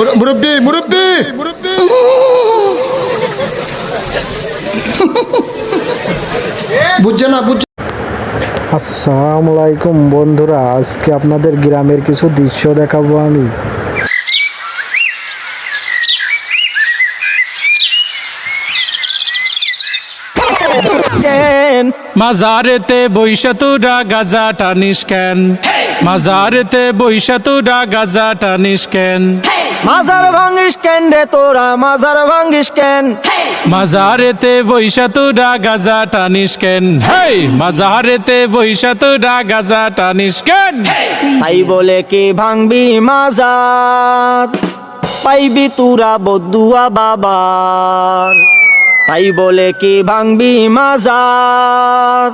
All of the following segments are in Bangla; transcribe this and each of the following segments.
মুর- মুরব্বি মুরব্বি! বুঝছে না বুঝছে আসসালামু আলাইকুম বন্ধুরা আজকে আপনাদের গ্রামের কিছু দৃশ্য দেখাবো আমি। মাজারেতে বৈশা তুরা গাজা টানিস কেন? মাজারেতে বৈশা তুরা গাজা টানিস কেন? মাজার ভাঙ্গিস কেন রে তোরা? মাজার ভাঙ্গিস কেন? মাজারেতে বৈশা তুরা গাজা টানিস কেন? হেই মাজারেতে বৈশা তুরা গাজা টানিস কেন? তাই বলে কি ভাঙবি মাজার? পাইবি তুরা বদুয়া বাবার। তাই বলে কি ভাঙবি মাজার?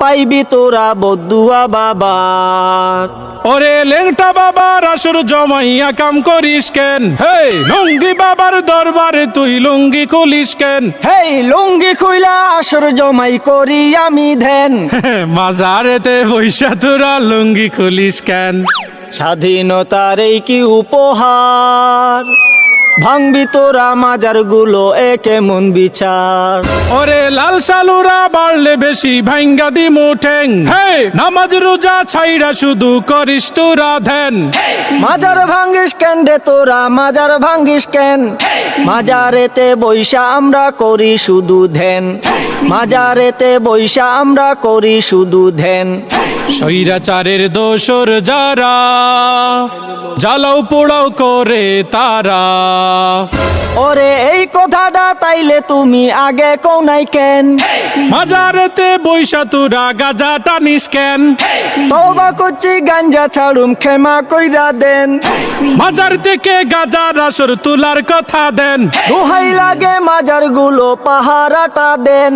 পাইবি তোরা বদুয়া বাবার। ওরে লেংটা বাবার আসর জমাইয়া কাম করিস কেন? হে লুঙ্গি বাবার দরবারে তুই লুঙ্গি খুলিস কেন? হেই লুঙ্গি খুইলা আসর জমাই করি আমি ধ্যান। মাজারেতে বৈশা তোরা লুঙ্গি খুলিস কেন? স্বাধীনতার এই কি উপহার? ভাঙবি তোরা মাজারগুলো এ কেমন বিচার? ওরে লাল সালুরা বাড়লে বেশি ভাঙ্গা দি মুঠেং হে নামাজ রোজা ছাইরা শুধু করিস তোরা ধ্যান। মাজার ভাঙ্গিস কেন রে তোরা? মাজার ভাঙ্গিস কেন? মাজারেতে বৈশা আমরা করি শুধু ধ্যান। মাজারেতে বৈশা আমরা করি শুধু ধ্যান। স্বৈরাচারের দোষর যারা জ্বালাও পোড়াও করে তারা। ওরে কথাটা তাইলে তুমি আগে কোনাই কেন? মাজারেতে বৈশা তোরা গাজা টানিস কেন? তবা করছি গাঞ্জা ছাড়ুম ক্ষমা কইরা দেন। মাজার থেকে গাজার আসর তুলার কথা দেন? দোহাই লাগে মাজারগুলো পাহারাটা দেন।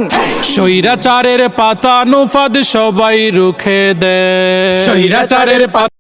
স্বৈরাচারের পাতা নুফাদ সবাই রুখে দেয় স্বৈরাচারের পাতা